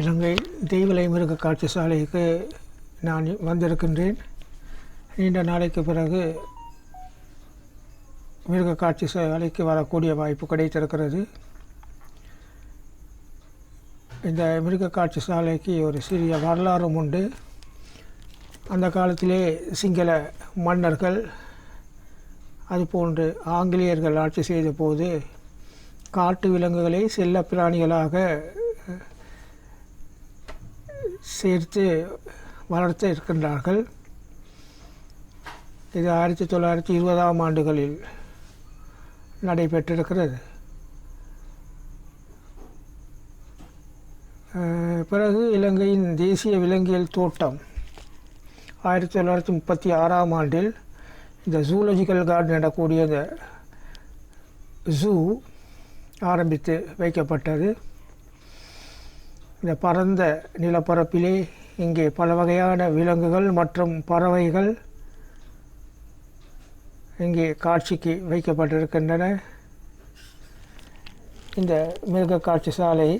இலங்கை தெய்வலை மிருக காட்சி சாலைக்கு நான் வந்திருக்கின்றேன். நீண்ட நாளைக்கு பிறகு மிருக காட்சி சாலைக்கு வரக்கூடிய வாய்ப்பு கிடைத்திருக்கிறது. இந்த மிருக காட்சி சாலைக்கு ஒரு சிறிய வரலாறும் உண்டு. அந்த காலத்திலே சிங்கள மன்னர்கள் அதுபோன்று ஆங்கிலேயர்கள் ஆட்சி செய்த போது காட்டு விலங்குகளை செல்ல பிராணிகளாக சேர்த்து வளர்த்து இருக்கின்றார்கள். இது ஆயிரத்தி தொள்ளாயிரத்தி இருபதாம் ஆண்டுகளில் நடைபெற்றிருக்கிறது. பிறகு இலங்கையின் தேசிய விலங்கியல் தோட்டம் ஆயிரத்தி தொள்ளாயிரத்தி முப்பத்தி ஆறாம் ஆண்டில் இந்த ஜூலஜிக்கல் கார்டன் எனக்கூடிய இந்த ஜூ ஆரம்பித்து வைக்கப்பட்டது. இந்த பரந்த நிலப்பரப்பிலே இங்கே பல வகையான விலங்குகள் மற்றும் பறவைகள் இங்கே காட்சிக்கு வைக்கப்பட்டிருக்கின்றன. இந்த மிருக காட்சி சாலை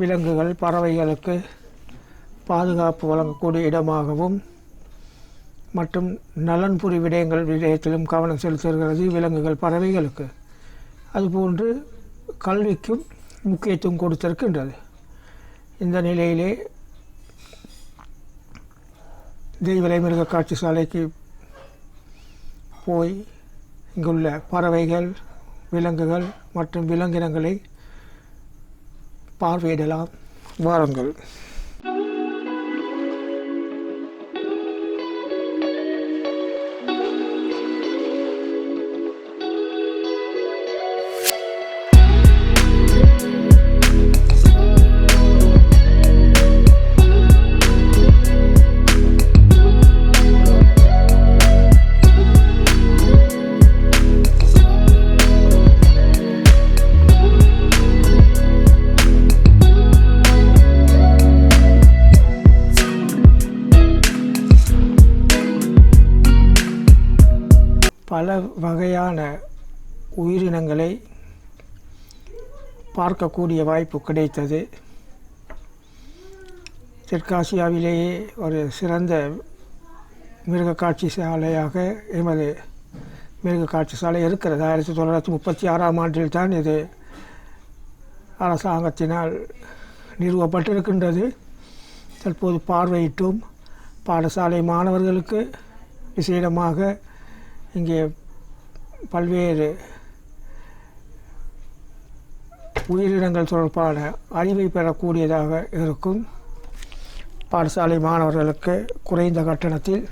விலங்குகள் பறவைகளுக்கு பாதுகாப்பு வழங்கக்கூடிய இடமாகவும் மற்றும் நலன்புரி விடயங்கள் விடயத்திலும் கவனம் செலுத்துகிறது விலங்குகள் பறவைகளுக்கு. அதுபோன்று கல்விக்கும் முக்கியத்துவம் கொடுத்திருக்கின்றது. இந்த நிலையிலே தெய்வலை மிருக காட்சி சாலைக்கு போய் இங்குள்ள பறவைகள் விலங்குகள் மற்றும் விலங்கினங்களை பார்வையிடலாம். வாருங்கள். பல வகையான உயிரினங்களை பார்க்கக்கூடிய வாய்ப்பு கிடைத்தது. தெற்காசியாவிலேயே ஒரு சிறந்த மிருக காட்சி சாலையாக எமது மிருக காட்சி சாலை இருக்கிறது. ஆயிரத்தி தொள்ளாயிரத்தி முப்பத்தி ஆறாம் ஆண்டில் தான் இது அரசாங்கத்தினால் நிறுவப்பட்டிருக்கின்றது. தற்போது பார்வையிட்டும் பாடசாலை மாணவர்களுக்கு விசேடமாக இங்கே பல்வேறு உயிரினங்கள் தொடர்பான அறிவை பெறக்கூடியதாக இருக்கும். பாடசாலை மாணவர்களுக்கு குறைந்த கட்டணத்தில்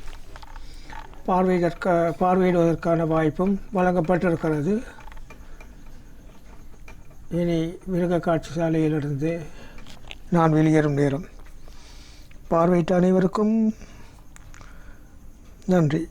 பார்வையிடற்க பார்வையிடுவதற்கான வாய்ப்பும் வழங்கப்பட்டிருக்கிறது. இனி மிருக காட்சி சாலையிலிருந்து நான் வெளியேறும் நேரம். பார்வையிட்ட அனைவருக்கும் நன்றி.